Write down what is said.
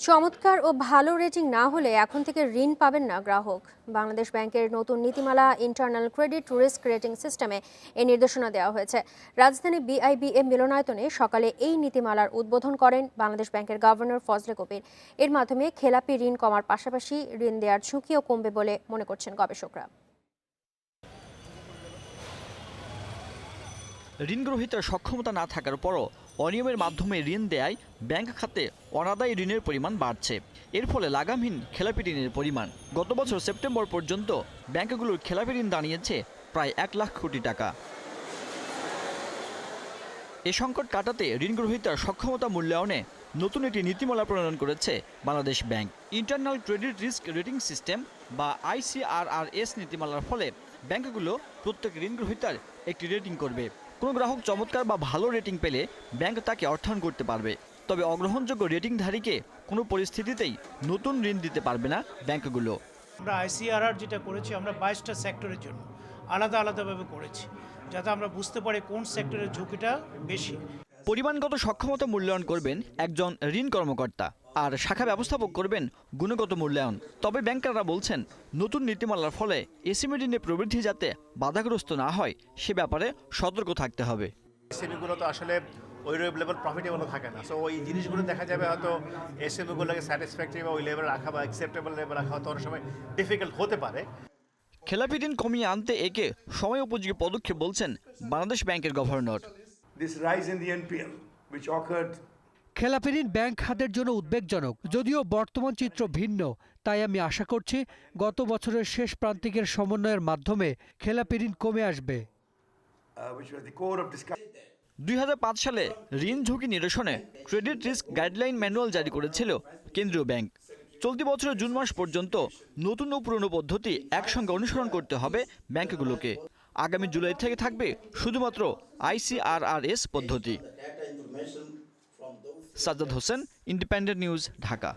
চমৎকার ও ভালো রেটিং না হলে এখন থেকে ঋণ পাবেন না গ্রাহক। বাংলাদেশ ব্যাংকের নতুন নীতিমালা ইন্টারনাল ক্রেডিট রিস্ক রেটিং সিস্টেমে এই নির্দেশনা দেওয়া হয়েছে। রাজধানী বিআইবিএম মিলনায়তনে সকালে এই নীতিমালার উদ্বোধন করেন বাংলাদেশ ব্যাংকের গভর্নর ফজলে কবির। এর মাধ্যমে খেলাপি ঋণ কমার পাশাপাশি ঋণ দেওয়ার ঝুঁকিও কমবে বলে মনে করছেন গবেষকরা। ঋণ গ্রহীতার সক্ষমতা না থাকার পরও অনিয়মের মাধ্যমে ঋণ দেয় ব্যাংক খাতে অনাদায়ী ঋণের পরিমাণ বাড়ছে। এর ফলে লাগামহীন খেলাপি ঋণের পরিমাণ। গত বছর সেপ্টেম্বর পর্যন্ত ব্যাংকগুলোর খেলাপি ঋণ দাঁড়িয়েছে প্রায় এক লাখ কোটি টাকা। এ সংকট কাটাতে ঋণ গ্রহীতার সক্ষমতা মূল্যায়নে নতুন একটি নীতিমালা প্রণয়ন করেছে Bangladesh bank. Internal credit risk rating system বা আইসিআরআরএস নীতিমালার ফলে ব্যাংকগুলো প্রত্যেক ঋণ গ্রহীতার একটি রেটিং করবে। কোনো গ্রাহক চমৎকার বা ভালো রেটিং পেলে ব্যাংক তাকে অর্থায়ন করতে পারবে। তবে অগ্রহণযোগ্য রেটিংধারীকে কোনো পরিস্থিতিতেই নতুন ঋণ দিতে পারবে না ব্যাংকগুলো। আমরা আইসিআরআর যেটা করেছি, আমরা বাইশটা সেক্টরের জন্য আলাদা আলাদাভাবে করেছি, যাতে আমরা বুঝতে পারি কোন সেক্টরের ঝুঁকিটা বেশি। পরিমাণগত সক্ষমতা মূল্যায়ন করবেন একজন ঋণ কর্মকর্তা আর শাখা ব্যবস্থাপক করবেন গুণগত মূল্যায়ন। তবে ব্যাংকাররা বলছেন নতুন নীতিমালার ফলে এসিমি ঋণের প্রবৃদ্ধি যাতে বাধাগ্রস্ত না হয় সে ব্যাপারে সতর্ক থাকতে হবে। এসএমইগুলো তো আসলে ওই লেভেল প্রফিটেবল থাকে না। সো ওই জিনিসগুলো দেখা যাবে হয়তো এসএমইগুলোকে স্যাটিসফ্যাক্টরি বা ওই লেভেল রাখা বা অ্যাকসেপ্টেবল লেভেল রাখা হয়তো অনেক সময় ডিফিকাল্ট হতে পারে। খেলাপি ঋণ কমিয়ে আনতে একে সময় উপযোগী পদক্ষেপ বলছেন বাংলাদেশ ব্যাংকের governor. This rise in the NPL, which occurred খেলাপি ঋণ ব্যাংক খাতের জন্য উদ্বেগজনক যদিও বর্তমান চিত্র ভিন্ন তাই আমি আশা করছি গত বছরের শেষ প্রান্তিকের সমন্বয়ের মাধ্যমে খেলাপি ঋণ কমে আসবে। Uh. দুই সালে ঋণ ঝুঁকি নিরসনে ক্রেডিট রিস্ক গাইডলাইন ম্যানুয়াল জারি করেছিল কেন্দ্রীয় ব্যাংক। চলতি বছরের জুন মাস পর্যন্ত নতুন ও পুরনো পদ্ধতি একসঙ্গে অনুসরণ করতে হবে ব্যাংকগুলোকে। আগামী জুলাই থেকে থাকবে শুধুমাত্র আইসিআরআরএস পদ্ধতি। Sajjad Hossain independent news Dhaka.